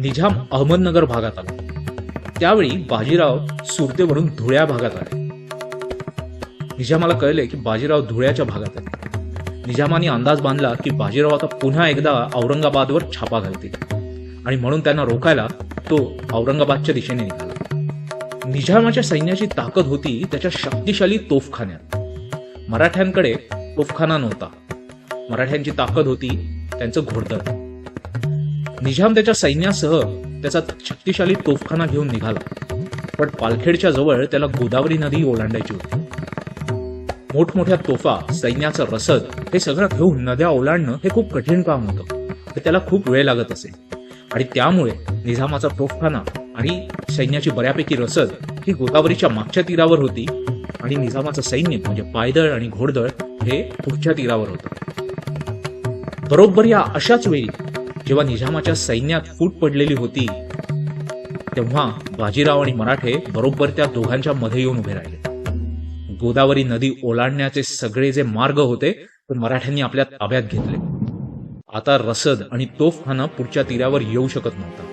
निजाम अहमदनगर भागात आला. त्यावेळी बाजीराव सुरतेवरून धुळ्या भागात आले. निजामाला कळले की बाजीराव धुळ्याच्या भागात आहे निजामाने अंदाज बांधला की बाजीराव आता पुन्हा एकदा औरंगाबादवर छापा घालतील. आणि म्हणून त्यांना रोखायला तो औरंगाबादच्या दिशेने निघाला. निजामाच्या सैन्याची ताकद होती त्याच्या शक्तिशाली तोफखान्यात. मराठ्यांकडे तोफखाना नव्हता. मराठ्यांची ताकद होती त्यांचं घोडदळ. निजाम त्याच्या सैन्यासह त्याचा शक्तिशाली तोफखाना घेऊन निघाला. पण पालखेडच्या जवळ त्याला गोदावरी नदी ओलांडायची होती. मोठमोठ्या तोफा सैन्याचं रसद हे सगळं घेऊन नद्या ओलांडणं हे खूप कठीण काम होतं हे त्याला खूप वेळ लागत असे. आणि त्यामुळे निझामाचा तोफखाना आणि सैन्याची बऱ्यापैकी रसद ही गोदावरीच्या मागच्या तीरावर होती आणि निझामाचं सैन्य म्हणजे पायदळ आणि घोडदळ हे पुढच्या तीरावर होतं. बरोबर या अशाच वेळी जेव्हा निजामाच्या सैन्यात फूट पडलेली होती तेव्हा बाजीराव आणि मराठे बरोबर त्या दोघांच्या मध्ये येऊन उभे राहिले. गोदावरी नदी ओलांडण्याचे सगळे जे मार्ग होते ते मराठ्यांनी आपल्या ताब्यात घेतले. आता रसद आणि तोफखाना पुढच्या तीरावर येऊ शकत नव्हता.